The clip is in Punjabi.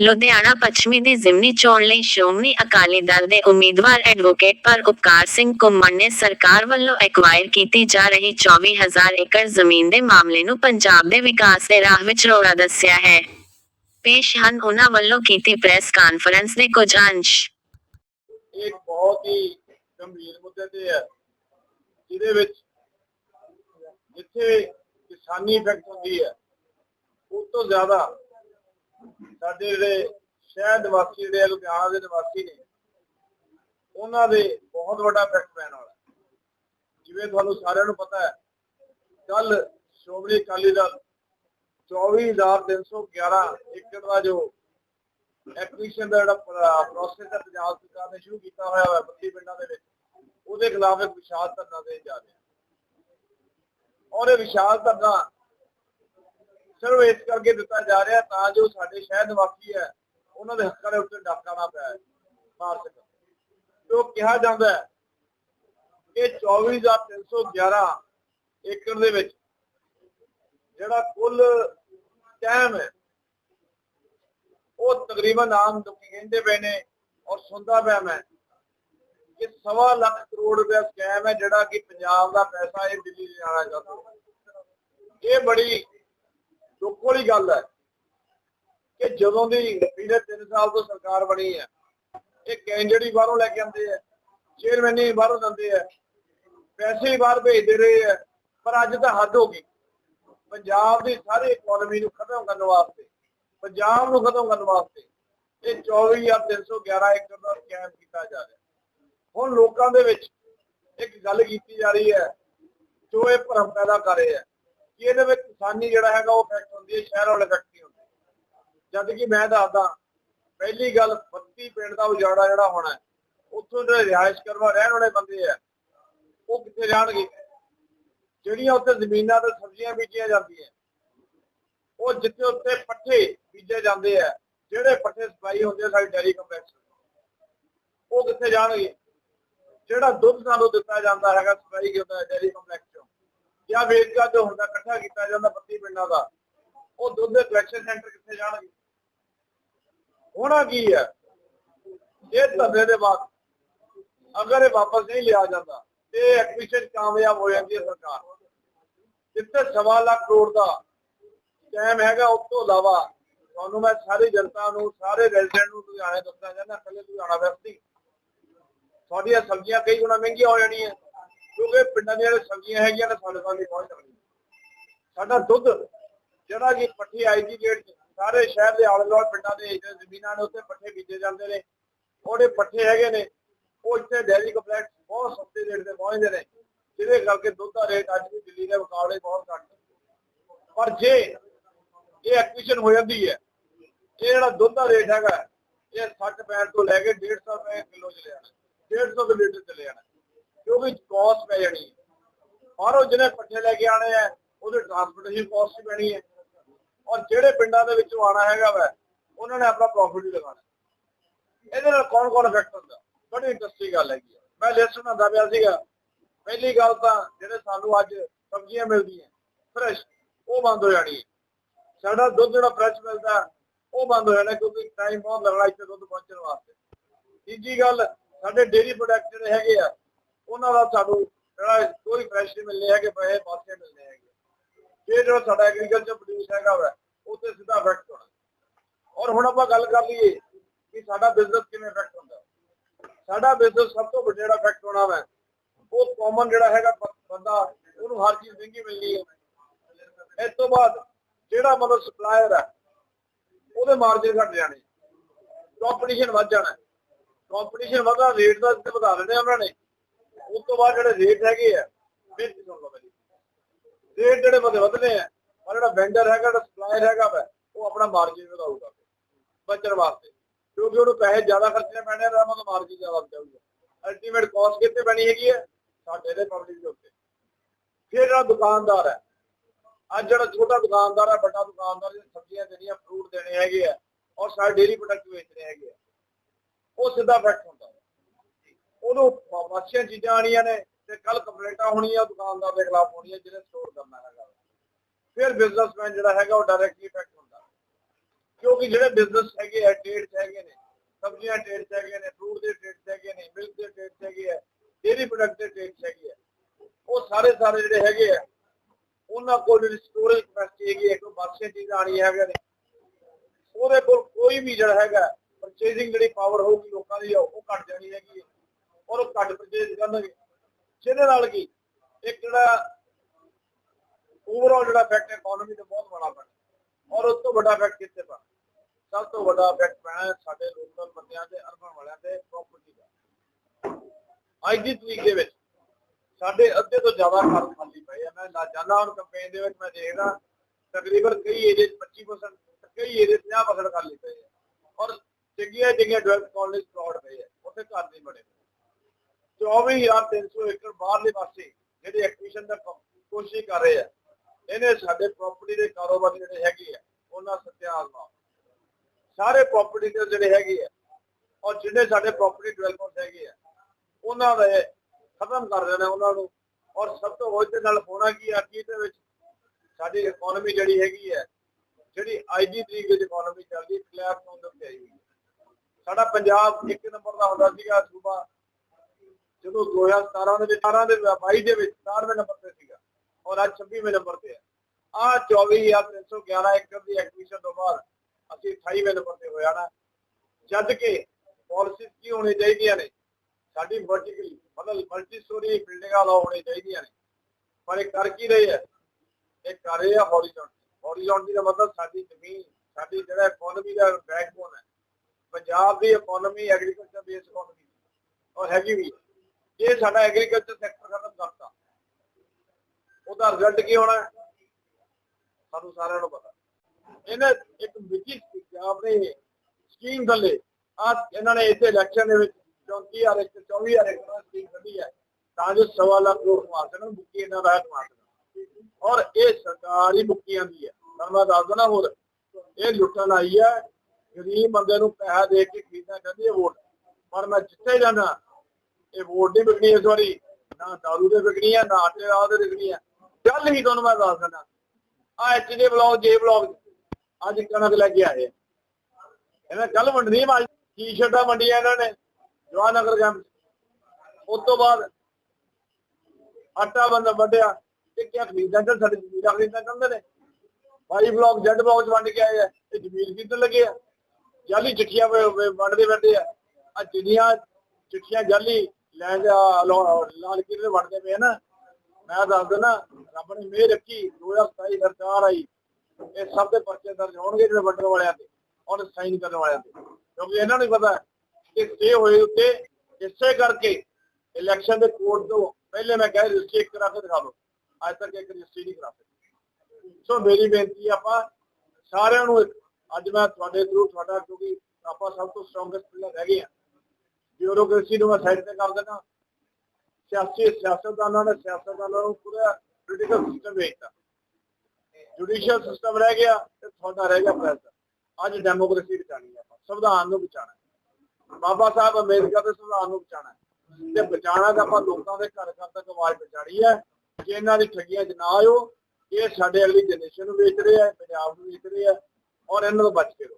ਲੁਧਿਆਣਾ ਪੱਛਮੀ ਦੀ ਜ਼ਿਮਨੀ ਚੋਣ ਲਈ ਸ਼੍ਰੋਮਣੀ ਅਕਾਲੀ ਦਲ ਦੇ ਉਮੀਦਵਾਰ ਐਡਵੋਕੇਟ ਪਰ ਉਪਕਾਰ ਸਿੰਘ ਘੁੰਮਣ ਨੇ ਸਰਕਾਰ ਵੱਲੋਂ ਐਕਵਾਇਰ ਕੀਤੀ ਜਾ ਰਹੀ 24000 ਏਕੜ ਜ਼ਮੀਨ ਦੇ ਮਾਮਲੇ ਨੂੰ ਪੰਜਾਬ ਦੇ ਵਿਕਾਸ ਦੇ ਰਾਹ ਵਿੱਚ ਰੋੜਾ ਦੱਸਿਆ ਹੈ। ਪੇਸ਼ ਹਨ ਉਹਨਾਂ ਵੱਲੋਂ ਕੀਤੀ ਪ੍ਰੈਸ ਕਾਨਫਰੰਸ ਦੇ ਕੁਝ ਅੰਸ਼। ਇਹ ਇੱਕ ਬਹੁਤ ਹੀ ਗੰਭੀਰ ਮੁੱਦੇ ਤੇ ਹੈ, ਜਿਹਦੇ ਵਿੱਚ ਜਿੱਥੇ ਕਿਸਾਨੀ ਇਫੈਕਟ ਹੁੰਦੀ ਹੈ ਉਸ ਤੋਂ ਜ਼ਿਆਦਾ ਸਾਡੇ ਜਿਹੜੇ ਸ਼ਹਿਰ ਨਿਵਾਸੀ ਜਿਹੜੇ ਲੁਧਿਆਣਾ ਦੇ ਨਿਵਾਸੀ ਨੇ, ਉਹਨਾਂ ਦੇ ਬਹੁਤ ਵੱਡਾ ਇਫੈਕਟ ਪੈਣ ਵਾਲਾ। ਜਿਵੇਂ ਤੁਹਾਨੂੰ ਸਾਰਿਆਂ ਨੂੰ ਪਤਾ ਹੈ ਕੱਲ ਸ਼੍ਰੋਮਣੀ ਅਕਾਲੀ ਦਲ 24311 ਏਕੜ ਦਾ ਜੋ ਐਪਲੀਕੇਸ਼ਨ ਦਾ ਜਿਹੜਾ ਪ੍ਰੋਸੈਸ ਹੈ, ਪੰਜਾਬ ਸਰਕਾਰ ਨੇ ਸ਼ੁਰੂ ਕੀਤਾ ਹੋਇਆ ਹੈ 32 ਪਿੰਡਾਂ ਦੇ ਵਿੱਚ, ਉਹਦੇ ਖਿਲਾਫ ਇੱਕ ਵਿਸ਼ਾਲ ਧਰਨਾ ਦੇਣ ਜਾ ਰਹੇ। ਹਾਂ ਔਰ ਇਹ ਵਿਸ਼ਾਲ ਧਰਨਾ ਸਿਰਫ ਇਸ ਕਰਕੇ ਦਿੱਤਾ ਜਾ ਰਿਹਾ ਤਾਂ ਜੋ ਸਾਡੇ ਸ਼ਹਿਰ ਨਿਵਾਸੀ ਹੈ, ਉਹਨਾਂ ਦੇ ਹੱਕਾਂ ਦੇ ਉੱਤੇ ਡਾਕਾ ਨਾ ਪਿਆ ਮਾਰ ਸਕਣ। ਤੇ ਕਿਹਾ ਜਾਂਦਾ ਹੈ ਕਿ 24311 ਏਕੜ ਦੇ ਵਿੱਚ ਜਿਹੜਾ ਕੁੱਲ ਟਾਈਮ ਹੈ, ਉਹ ਤਕਰੀਬਨ ਆਮ ਲੋਕੀ ਕਹਿੰਦੇ ਪਏ ਨੇ ਔਰ ਸੁਣਦਾ ਪਿਆ ਮੈਂ ਕਿ ਸਵਾ ਲੱਖ ਕਰੋੜ ਰੁਪਏ ਸਕੈਮ ਹੈ ਜਿਹੜਾ ਕਿ ਪੰਜਾਬ ਦਾ ਪੈਸਾ ਇਹ ਦਿੱਲੀ ਜਾਣਾ ਚਾਹੁੰਦਾ। ਇਹ ਬੜੀ ਦੁੱਖ ਵਾਲੀ ਗੱਲ ਹੈ ਕਿ ਜਦੋਂ ਦੀ ਪਿਛਲੇ 3 ਸਾਲ ਤੋਂ ਸਰਕਾਰ ਬਣੀ ਹੈ, ਇਹ ਕੈਂਡੀਡੇਟ ਬਾਹਰੋਂ ਲੈ ਕੇ ਆਉਂਦੇ ਆ ਚੇਅਰਮੈਨ ਹੀ ਬਾਹਰੋਂ ਦਿੰਦੇ ਆ ਪੈਸੇ ਹੀ ਬਾਹਰ ਭੇਜਦੇ ਰਹੇ ਆ ਪਰ ਅੱਜ ਤਾਂ ਹੱਦ ਹੋ ਗਈ। ਪੰਜਾਬ ਦੀ ਸਾਰੀ ਇਕਨੋਮੀ ਨੂੰ ਖਤਮ ਕਰਨ ਵਾਸਤੇ, ਪੰਜਾਬ ਨੂੰ ਖਤਮ ਕਰਨ ਵਾਸਤੇ ਇਹ 24311 ਏਕੜ ਦਾ ਸਕੈਮ ਕੀਤਾ ਜਾ ਰਿਹਾ। ਹੁਣ ਲੋਕਾਂ ਦੇ ਵਿੱਚ ਇੱਕ ਗੱਲ ਕੀਤੀ ਜਾ ਰਹੀ ਹੈ, ਜੋ ਇਹ ਭਰਮ ਪੈਦਾ ਕਰ ਰਿਹਾ ਕਿ ਇਹਦੇ ਵਿੱਚ ਕਿਸਾਨੀ ਜਿਹੜਾ ਹੈਗਾ ਉਹ ਇਫੈਕਟ ਹੁੰਦੀ ਹੈ, ਸ਼ਹਿਰ ਵਾਲੇ ਇਫੈਕਟ ਨਹੀਂ ਹੁੰਦੀ। ਜਦ ਕਿ ਮੈਂ ਦੱਸਦਾ, ਪਹਿਲੀ ਗੱਲ 32 ਪਿੰਡ ਦਾ ਉਜਾੜਾ ਜਿਹੜਾ ਹੋਣਾ ਉੱਥੋਂ ਜਿਹੜੇ ਰਿਹਾਇਸ਼ ਕਰਵਾ ਰਹਿਣ ਵਾਲੇ ਬੰਦੇ ਆ, ਉਹ ਕਿੱਥੇ ਜਾਣਗੇ? ਜਿਹੜੀਆਂ ਉੱਥੇ ਜ਼ਮੀਨਾਂ ਤੇ ਸਬਜ਼ੀਆਂ ਬੀਜੀਆਂ ਜਾਂਦੀਆਂ, ਉਹ ਜਿੱਥੇ ਉੱਤੇ ਪੱਠੇ ਬੀਜੇ ਜਾਂਦੇ ਆ, ਜਿਹੜੇ ਪੱਠੇ ਸਪਲਾਈ ਹੁੰਦੇ ਆ ਸਾਡੀ ਡੈਰੀ ਕੰਪਲੈਕਸ ਉਹ ਕਿੱਥੇ ਜਾਣਗੇ? ਜਿਹੜਾ ਦੁੱਧ ਸਾਨੂੰ ਦਿੱਤਾ ਜਾਂਦਾ ਹੈਗਾ, ਸਪਲਾਈ ਕੀਤਾ ਡੈਰੀ ਕੰਪਲੈਕਸ ਜਾਂ ਵੇਚਦਾ ਜੋ ਹੁੰਦਾ ਇਕੱਠਾ ਕੀਤਾ ਜਾਂਦਾ 32 ਪਿੰਡਾਂ ਦਾ, ਉਹ ਦੁੱਧ ਦੇ ਕਲੈਕਸ਼ਨ ਸੈਂਟਰ ਕਿੱਥੇ ਜਾਣਗੇ? ਹੋਣਾ ਕੀ ਹੈ? ਇਹ ਧਰਨੇ ਦੇ ਬਾਅਦ ਅਗਰ ਇਹ ਵਾਪਸ ਨਹੀਂ ਲਿਆ ਜਾਂਦਾ, ਤੇ ਐਕਵੀਸ਼ਨ ਕਾਮਯਾਬ ਹੋ ਜਾਂਦੀ ਹੈ ਸਰਕਾਰ। ਜਿੱਥੇ ਸਵਾ ਲੱਖ ਕਰੋੜ ਦਾ ਸਕੈਮ ਹੈਗਾ, ਉਸ ਤੋਂ ਇਲਾਵਾ ਤੁਹਾਨੂੰ ਮੈਂ ਸਾਰੀ ਜਨਤਾ ਨੂੰ, ਸਾਰੇ ਰੈਜ਼ੀਡੈਂਟ ਨੂੰ ਲੁਧਿਆਣੇ ਦੱਸਣਾ ਚਾਹੁੰਦਾ ਕੱਲੇ ਲੁਧਿਆਣਾ ਵੈਸਤੀ ਤੁਹਾਡੀਆਂ ਸਬਜ਼ੀਆਂ ਕਈ ਗੁਣਾ ਮਹਿੰਗੀਆਂ ਹੋ ਜਾਣੀਆਂ। ਕਿਉਂਕਿ ਪਿੰਡਾਂ ਦੀਆਂ ਜਿਹੜੀਆਂ ਸਬਜ਼ੀਆਂ ਹੈਗੀਆਂ ਨੇ ਸਾਡੇ ਕੋਲ ਪਹੁੰਚ ਸਕਦੀਆਂ ਸਾਡਾ ਦੁੱਧ, ਜਿਹੜਾ ਕਿ ਪੱਠੇ ਆਈਜੀ ਗੇਟ ਸਾਰੇ ਸ਼ਹਿਰ ਦੇ ਆਲੇ ਦੁਆਲੇ ਪਿੰਡਾਂ ਦੇ ਜਿਹੜੇ ਜ਼ਮੀਨਾਂ ਨੇ, ਉੱਥੇ ਪੱਠੇ ਬੀਜੇ ਜਾਂਦੇ ਨੇ। ਉਹਦੇ ਪੱਠੇ ਹੈਗੇ ਨੇ, ਉਹ ਇੱਥੇ ਡੈਰੀ ਕੰਪਲੈਕਸ ਬਹੁਤ ਸਸਤੇ ਰੇਟ ਤੇ ਪਹੁੰਚਦੇ ਨੇ, ਜਿਹਦੇ ਕਰਕੇ ਦੁੱਧ ਦਾ ਰੇਟ ਅੱਜ ਵੀ ਦਿੱਲੀ ਦੇ ਮੁਕਾਬਲੇ ਬਹੁਤ ਘੱਟ ਪਰ ਜੇ ਇਹ ਐਕਵੀਸ਼ਨ ਹੋ ਜਾਂਦੀ ਹੈ, ਇਹ ਜਿਹੜਾ ਦੁੱਧ ਦਾ ਰੇਟ ਹੈਗਾ, ਇਹ 60 65 ਤੋਂ ਲੈ ਕੇ 150 ਰੁਪਏ ਕਿਲੋ ਚਲੇ ਜਾਣਾ 150 ਰੁਪਏ ਲੀਟਰ ਚਲੇ ਜਾਣਾ ਕਿਉਂਕਿ ਕਾਸਟ ਪੈ ਜਾਣੀ ਹੈ। ਬਾਹਰੋਂ ਜਿਹਨੇ ਪੱਠੇ ਲੈ ਕੇ ਆਣੇ ਆ, ਉਹਦੇ ਟਰਾਂਸਪੋਰਟੇਸ਼ਨ ਕਾਸਟ ਵੀ ਪੈਣੀ ਹੈ। ਔਰ ਜਿਹੜੇ ਪਿੰਡਾਂ ਦੇ ਵਿੱਚੋਂ ਆਣਾ ਹੈਗਾ ਵਾ, ਉਹਨਾਂ ਨੇ ਆਪਣਾ ਪ੍ਰੋਫਿਟ ਹੀ ਲਗਾਉਣਾ। ਇਹਦੇ ਨਾਲ ਕੌਣ ਕੌਣ ਇਫੈਕਟ ਹੁੰਦਾ? ਬੜੀ ਇੰਟਰਸਟਿੰਗ ਗੱਲ ਹੈਗੀ ਮੈਂ ਲਿਸਟ ਬਣਾਉਂਦਾ ਪਿਆ ਸੀਗਾ। ਪਹਿਲੀ ਗੱਲ ਤਾਂ ਜਿਹੜੇ ਸਾਨੂੰ ਅੱਜ ਸਬਜ਼ੀਆਂ ਮਿਲਦੀਆਂ ਫਰੈਸ਼ ਉਹ ਬੰਦ ਹੋ ਜਾਣੀ ਹੈ। ਸਾਡਾ ਦੁੱਧ ਜਿਹੜਾ ਫਰੈਸ਼ ਮਿਲਦਾ, ਉਹ ਬੰਦ ਹੋ ਜਾਣਾ ਕਿਉਂਕਿ ਟਾਈਮ ਬਹੁਤ ਲੱਗਣਾ ਇੱਥੇ ਦੁੱਧ ਪਹੁੰਚਣ ਵਾਸਤੇ। ਤੀਜੀ ਗੱਲ, ਸਾਡੇ ਡੇਰੀ ਪ੍ਰੋਡਕਟ ਜਿਹੜੇ ਹੈਗੇ ਆ ਉਹਨਾਂ ਦਾ ਸਾਨੂੰ ਜਿਹੜਾ ਕੋਈ ਫਰੈਸ਼ ਨਹੀਂ ਮਿਲਨੇ ਹੈਗੇ ਪਏ ਪਾਸੇ ਮਿਲਨੇ ਹੈਗੇ। ਇਹ ਜਿਹੜਾ ਸਾਡਾ ਐਗਰੀਕਲਚਰ ਪ੍ਰੋਡਿਊਸ ਹੈਗਾ ਵਾ ਉੱਤੇ ਸਿੱਧਾ ਇਫੈਕਟ ਹੋਣਾ। ਔਰ ਹੁਣ ਆਪਾਂ ਗੱਲ ਕਰ ਲਈਏ ਕਿ ਸਾਡਾ ਬਿਜ਼ਨਸ ਕਿਵੇਂ ਇਫੈਕਟ ਹੁੰਦਾ। ਸਾਡਾ ਬਿਜ਼ਨਸ ਸਭ ਤੋਂ ਵੱਡਾ ਜਿਹੜਾ ਇਫੈਕਟ ਹੋਣਾ ਵਾ, ਉਹ ਕਾਮਨ ਜਿਹੜਾ ਹੈਗਾ ਬੰਦਾ, ਉਹਨੂੰ ਹਰ ਚੀਜ਼ ਮਹਿੰਗੀ ਮਿਲਣੀ ਹੈ। ਇਸ ਤੋਂ ਬਾਅਦ ਜਿਹੜਾ ਮਤਲਬ ਸਪਲਾਇਰ ਹੈ, ਉਹਦੇ ਮਾਰਜਨ ਘਟ ਜਾਣੇ। ਕੰਪੀਟੀਸ਼ਨ ਵੱਧ ਜਾਣਾ। ਕੰਪੀਟੀਸ਼ਨ ਵਧਾ ਰੇਟ ਦਾ ਵਧਾ ਲੈਣੇ ਉਹਨਾਂ ਨੇ। ਉਸ ਤੋਂ ਬਾਅਦ ਜਿਹੜੇ ਰੇਟ ਹੈਗੇ ਆ, ਫਿਰ ਸੁਣ ਲਓ ਮੇਰੀ ਰੇਟ ਜਿਹੜੇ ਵਧੇ ਵਧਨੇ ਆ, ਪਰ ਜਿਹੜਾ ਵੈਂਡਰ ਹੈਗਾ, ਜਿਹੜਾ ਸਪਲਾਇਰ ਹੈਗਾ ਵਾ, ਉਹ ਆਪਣਾ ਮਾਰਜਨ ਵਧਾਊਗਾ ਬਚਣ ਵਾਸਤੇ। ਕਿਉਂਕਿ ਉਹਨੂੰ ਪੈਸੇ ਜ਼ਿਆਦਾ ਖਰਚਣੇ ਪੈਣੇ ਆ, ਤਾਂ ਮਾਰਜਨ ਜ਼ਿਆਦਾ ਬਚਾਊਗਾ ਅਲਟੀਮੇਟ ਕਾਸਟ ਕਿੱਥੇ ਬਣੀ ਹੈਗੀ ਹੈ ਸਾਡੇ ਦੇ ਪਬਲਿਕ ਦੇ ਉੱਤੇ। ਫਿਰ ਜਿਹੜਾ ਦੁਕਾਨਦਾਰ ਹੈ, ਅੱਜ ਜਿਹੜਾ ਛੋਟਾ ਦੁਕਾਨਦਾਰ ਹੈ, ਵੱਡਾ ਦੁਕਾਨਦਾਰ ਜਿਹੜੇ ਸਬਜ਼ੀਆਂ ਦੇਣੀਆਂ ਫਰੂਟ ਦੇਣੇ ਹੈਗੇ ਆ, ਔਰ ਸਾਰੇ ਡੇਰੀ ਪ੍ਰੋਡਕਟ ਵੇਚਣੇ ਹੈਗੇ ਆ, ਉਹ ਸਿੱਧਾ ਇਫੈਕਟ ਹੁੰਦਾ। ਹੈ। ਉਹਨੂੰ ਚੀਜ਼ਾਂ ਆਣੀਆਂ ਨੇ ਤੇ ਕੱਲ ਕੰਪਲੇਂਟਾਂ ਹੋਣੀਆਂ, ਦੁਕਾਨਦਾਰ ਦੇ ਖਿਲਾਫ ਹੋਣੀਆਂ, ਜਿਹਨੇ ਸਟੋਰ ਕਰਨਾ ਹੈਗਾ ਫਿਰ ਬਿਜ਼ਨਸਮੈਨ ਜਿਹੜਾ ਹੈਗਾ ਉਹ ਡਾਇਰੈਕਟਲੀ ਇਫੈਕਟ ਹੁੰਦਾ। ਕਿਉਂਕਿ ਜਿਹੜੇ ਬਿਜ਼ਨਸ ਹੈਗੇ ਆ ਟ੍ਰੇਡਸ ਹੈਗੇ ਨੇ, ਸਬਜ਼ੀਆਂ ਟ੍ਰੇਡਸ ਹੈਗੇ ਨੇ ਫਰੂਟ ਦੇ ਟ੍ਰੇਡਸ ਹੈਗੇ ਨੇ ਮਿਲਕ ਦੇ ਟ੍ਰੇਡਸ ਹੈਗੇ ਆ ਡੇਰੀ ਪ੍ਰੋਡਕਟ ਦੇ ਟ੍ਰੇਡਸ ਹੈਗੇ ਆ, ਉਹ ਸਾਰੇ ਸਾਰੇ ਜਿਹੜੇ ਹੈਗੇ ਆ, ਉਹਨਾਂ ਕੋਲ ਜਿਹੜੀ ਸਟੋਰੇਜ ਕਪੈਸਿਟੀ ਹੈਗੀ ਹੈ ਕੋਈ ਬਾਕਸੇ ਚੀਜ਼ ਆਣੀ ਹੈਗੇ ਨੇ। ਉਹਦੇ ਕੋਲ ਕੋਈ ਵੀ ਜਿਹੜਾ ਹੈਗਾ ਪਰਚੇਜ਼ਿੰਗ ਜਿਹੜੀ ਪਾਵਰ ਹੋਊਗੀ ਲੋਕਾਂ ਦੀ, ਉਹ ਘਟ ਜਾਣੀ ਹੈਗੀ ਹੈ ਔਰ ਘੱਟ ਪਰਚੇਜ਼ ਕਰਨਗੇ। ਜਿਹਦੇ ਨਾਲ ਕੀ? ਇੱਕ ਜਿਹੜਾ ਓਵਰਆਲ ਜਿਹੜਾ ਇਫੈਕਟ ਇਕਨੋਮੀ ਤੇ ਬਹੁਤ ਬੜਾ ਪੈਣਾ ਔਰ ਉਸ ਤੋਂ ਵੱਡਾ ਇਫੈਕਟ ਕਿੱਥੇ ਪਾ ਸਭ ਤੋਂ ਵੱਡਾ ਇਫੈਕਟ ਪੈਣਾ ਸਾਡੇ ਲੋਕਲ ਬੰਦਿਆਂ ਤੇ ਅਰਬਨ ਵਾਲਿਆਂ ਤੇ ਪ੍ਰਾਪਰਟੀ ਦਾ। ਅੱਜ ਦੀ ਤਰੀਕ ਦੇ ਵਿੱਚ ਸਾਡੇ ਅੱਧੇ ਤੋਂ ਜ਼ਿਆਦਾ ਘਰ ਖਾਲੀ ਪਏ ਆ। ਮੈਂ ਜਾਣਾ ਹੁਣ ਕੰਪੇਨ ਦੇ ਵਿੱਚ ਮੈਂ ਦੇਖਦਾ, ਤਕਰੀਬਨ ਕਈ ਏਰੀਏ 'ਚ 25% ਕਈ ਏਰੀਏ 50% ਖਾਲੀ ਪਏ ਆ। ਔਰ ਚੰਗੀਆਂ ਚੰਗੀਆਂ ਡਵੈਲਪ ਕਾਲਜ ਪਲਾਟ ਪਏ ਆ। ਉੱਥੇ ਘਰ ਨਹੀਂ ਬਣੇ। 24300 ਏਕੜ ਬਾਹਰਲੇ ਪਾਸੇ ਜਿਹੜੇ ਐਕਵੀਸ਼ਨ ਦਾ ਕੋਸ਼ਿਸ਼ ਕਰ ਰਹੇ ਆ, ਇਹਨੇ ਸਾਡੇ ਪ੍ਰਾਪਰਟੀ ਦੇ ਕਾਰੋਬਾਰ ਜਿਹੜੇ ਹੈਗੇ ਆ, ਉਹਨਾਂ ਸਤਿਆਲ ਮਾਰ। ਸਾਰੇ ਪ੍ਰਾਪਰਟੀ ਦੇ ਜਿਹੜੇ ਹੈਗੇ ਆ, ਔਰ ਜਿੰਨੇ ਸਾਡੇ ਪ੍ਰਾਪਰਟੀ ਡਿਵੈਲਪਰਸ ਹੈਗੇ ਆ, ਉਹਨਾਂ ਦੇ ਖਤਮ ਕਰ ਦੇਣਾ ਉਹਨਾਂ ਨੂੰ। ਔਰ ਸਭ ਤੋਂ ਵੱਧ ਨਾਲ ਹੋਣਾ ਕੀ ਆ, ਕੀ ਦੇ ਵਿੱਚ ਸਾਡੀ ਇਕਨੋਮੀ ਜਿਹੜੀ ਹੈਗੀ ਹੈ ਜਿਹੜੀ ਅੱਜ ਦੀ ਤਰੀਕ ਵਿੱਚ ਇਕਨੋਮੀ ਚੱਲਦੀ ਕਲੈਪ ਤੋਂ ਅੰਦਰ ਆਈ ਹੋਈ ਸਾਡਾ ਪੰਜਾਬ ਇੱਕ ਨੰਬਰ ਦਾ ਹੁੰਦਾ ਸੀਗਾ ਸੂਬਾ ਜਦੋਂ 2017 ਦੇ ਵਿੱਚ 18 ਦੇ 22 ਦੇ ਵਿੱਚ 4ਵੇਂ ਨੰਬਰ ਤੇ ਸੀਗਾ ਔਰ ਅੱਜ 26ਵੇਂ ਨੰਬਰ ਤੇ ਹੈ। ਆ 24311 ਏਕੜ ਦੀ ਐਕਵੀਸ਼ਨ ਤੋਂ ਬਾਅਦ ਅਸੀਂ 28ਵੇਂ ਨੰਬਰ ਤੇ ਹੋਇਆ ਨਾ। ਜਦ ਕਿ ਪਾਲਿਸੀਜ਼ ਕੀ ਹੋਣੀ ਚਾਹੀਦੀਆਂ ਨੇ? ਸਾਡੀ ਵਰਟੀਕਲੀ ਮਤਲਬ ਮਲਟੀ ਸਟੋਰੀ ਬਿਲਡਿੰਗਾਂ ਲਾ ਹੋਣੀ ਚਾਹੀਦੀਆਂ ਨੇ। ਪਰ ਇਹ ਕਰ ਕੀ ਰਹੇ ਆ ਇਹ ਕਰ ਰਹੇ ਆ ਹੌਰੀਜ਼ੌਨਟਲ ਹੌਰੀਜ਼ੌਨਟਲ ਦਾ ਮਤਲਬ ਸਾਡੀ ਜ਼ਮੀਨ, ਸਾਡੀ ਜਿਹੜਾ ਇਕਨੋਮੀ ਦਾ ਬੈਕਬੋਨ ਹੈ। ਪੰਜਾਬ ਦੀ ਇਕਨੋਮੀ ਐਗਰੀਕਲਚਰ ਬੇਸ ਇਕਨੋਮੀ ਔਰ ਹੈਗੀ ਵੀ ਹੈ। ਇਹ ਸਾਡਾ ਐਗਰੀਕਲਚਰ ਸੈਕਟਰ ਖਤਮ ਕਰਤਾ। ਉਹਦਾ ਰਿਜ਼ਲਟ ਕੀ ਹੋਣਾ? ਸਾਨੂੰ ਸਾਰਿਆਂ ਨੂੰ ਪਤਾ। ਇਹਨਾਂ ਇੱਕ ਵਿਧੀ ਆਪਣੇ ਸਕੀਮ ਥੱਲੇ। ਆ ਇਹਨਾਂ ਨੇ ਇੱਥੇ ਇਲੈਕਸ਼ਨ ਦੇ ਵਿੱਚ 34000 ਇੱਕ 24000 ਇੱਕ ਸਕੀਮ ਕੱਢੀ ਹੈ। ਤਾਂ ਜੋ ਸਵਾ ਲੱਖ ਕਰੋੜ ਕਮਾ ਸਕਣ ਮੁੱਕੀ ਇਹਨਾਂ ਦਾ ਕਮਾ ਸਕਣ। ਔਰ ਇਹ ਸਰਕਾਰੀ ਮੁੱਕੀਆਂ ਦੀ ਹੈ। ਪਰ ਮੈਂ ਦੱਸ ਨਾ ਹੋਰ, ਇਹ ਲੁੱਟਣ ਆਈ ਹੈ। ਗਰੀਬ ਬੰਦੇ ਨੂੰ ਪੈਸਾ ਦੇ ਕੇ ਖਰੀਦਣਾ ਚਾਹੁੰਦੀ ਹੈ ਵੋਟ। ਪਰ ਮੈਂ ਜਿੱਥੇ ਜਾਣਾ ਇਹ ਵੋਟ ਨਹੀਂ ਵਿਕਣੀ ਇਸ ਵਾਰੀ, ਨਾ ਦਾਰੂ ਦੇ ਵਿਕਣੀ ਆ, ਨਾ ਆਟੇ ਦਾ ਦੇ ਵਿਕਣੀ ਆ। ਚੱਲ ਹੀ ਤੁਹਾਨੂੰ ਮੈਂ ਦੱਸ ਦਿੰਦਾ ਆ ਐਚ ਦੇ ਬਲੌਗ, ਜੇ ਬਲੌਗ ਅੱਜ ਕਣਕ ਲੈ ਕੇ ਆਏ ਇਹਨਾਂ ਕੱਲ ਵੰਡਣੀ ਮਾਲ ਟੀ-ਸ਼ਰਟਾਂ ਵੰਡੀਆਂ ਇਹਨਾਂ ਨੇ ਜਵਾਨਗਰ ਕੈਂਪ ਉਸ ਤੋਂ ਬਾਅਦ ਆਟਾ ਬੰਦਾ ਵੱਢਿਆ, ਤੇ ਕਿਆ ਖਰੀਦਾਂ ਤੇ ਸਾਡੇ ਜ਼ਮੀਰਾਂ ਖਰੀਦਾਂ ਕਹਿੰਦੇ ਨੇ। ਭਾਈ ਬਲੌਗ ਜੱਡ ਬਲੌਗ 'ਚ ਵੰਡ ਕੇ ਆਏ ਆ ਇਹ ਜ਼ਮੀਨ ਖਰੀਦਣ ਲੱਗੇ ਆ? ਜਾਲੀ ਚਿੱਠੀਆਂ ਵੰਡਦੇ ਬੈਠੇ ਆ। ਆ ਜਿੰਨੀਆਂ ਚਿੱਠੀਆਂ ਜਾਲੀ ਲੈ ਲਾਲ ਕਿਲੇ ਵੰਡਦੇ ਪਏ ਨਾ? ਮੈਂ ਦੱਸ ਦਿੰਦਾ, ਰੱਬ ਨੇ ਮਿਹਰ ਰੱਖੀ 2027 ਸਰਕਾਰ ਆਈ। ਇਹ ਸਭ ਦੇ ਪਰਚੇ ਦਰਜ ਹੋਣਗੇ ਜਿਹੜੇ ਵੰਡਣ ਵਾਲਿਆਂ ਤੇ, ਔਰ ਸਾਈਨ ਕਰਨ ਵਾਲਿਆਂ ਤੇ। ਕਿਉਂਕਿ ਇਹਨਾਂ ਨੂੰ ਪਤਾ ਕਿ ਸੇ ਹੋਏ ਉੱਤੇ, ਇਸੇ ਕਰਕੇ ਇਲੈਕਸ਼ਨ ਦੇ ਕੋਡ ਤੋਂ ਪਹਿਲੇ ਮੈਂ ਕਹਿ ਰਜਿਸਟਰੀ ਕਰਾ ਕੇ ਦਿਖਾ ਦਿਓ। ਅੱਜ ਤੱਕ ਇੱਕ ਰਜਿਸਟਰੀ ਨਹੀਂ ਕਰਾ ਸਕੇ ਸੋ ਮੇਰੀ ਬੇਨਤੀ ਆਪਾਂ ਸਾਰਿਆਂ ਨੂੰ, ਅੱਜ ਮੈਂ ਤੁਹਾਡੇ ਥਰੂ ਤੁਹਾਡਾ, ਕਿਉਂਕਿ ਆਪਾਂ ਸਭ ਤੋਂ ਸਟਰੋਂਗੈਸਟ ਪਲੇਅਰ ਰਹਿ ਗਏ ਆ। ਬਿਊਰੋਕ੍ਰੇਸੀ ਨੂੰ ਮੈਂ ਸਾਈਡ ਤੇ ਕਰ ਦੇਣਾ ਸਿਆਸੀ ਸਿਆਸਤਦਾਨਾਂ ਨੇ ਸਿਆਸਤਦਾਨਾਂ ਨੂੰ ਪੂਰਾ ਪੋਲੀਟੀਕਲ ਸਿਸਟਮ ਵੇਚਤਾ ਜੁਡੀਸ਼ੀਅਲ ਸਿਸਟਮ ਰਹਿ ਗਿਆ ਤੇ ਤੁਹਾਡਾ ਰਹਿ ਗਿਆ ਪ੍ਰੈਸ ਅੱਜ ਡੈਮੋਕ੍ਰੇਸੀ ਬਚਾਣੀ ਹੈ ਸੰਵਿਧਾਨ ਨੂੰ ਬਚਾਣਾ ਬਾਬਾ ਸਾਹਿਬ ਅੰਬੇਦਕਰ ਦੇ ਸੰਵਿਧਾਨ ਨੂੰ ਬਚਾਣਾ ਤੇ ਬਚਾਣਾ ਤਾਂ ਆਪਾਂ ਲੋਕਾਂ ਦੇ ਘਰ ਘਰ ਤੱਕ ਆਵਾਜ਼ ਪਹੁੰਚਾਣੀ ਹੈ ਕਿ ਇਹਨਾਂ ਦੀ ਠੱਗੀਆਂ 'ਚ ਨਾ ਆਇਓ, ਇਹ ਸਾਡੇ ਅਗਲੀ ਜਨਰੇਸ਼ਨ ਨੂੰ ਵੇਚ ਰਹੇ ਆ, ਪੰਜਾਬ ਨੂੰ ਵੇਚ ਰਹੇ ਆ, ਔਰ ਇਹਨਾਂ ਤੋਂ ਬਚ ਕੇ ਰਹੋ।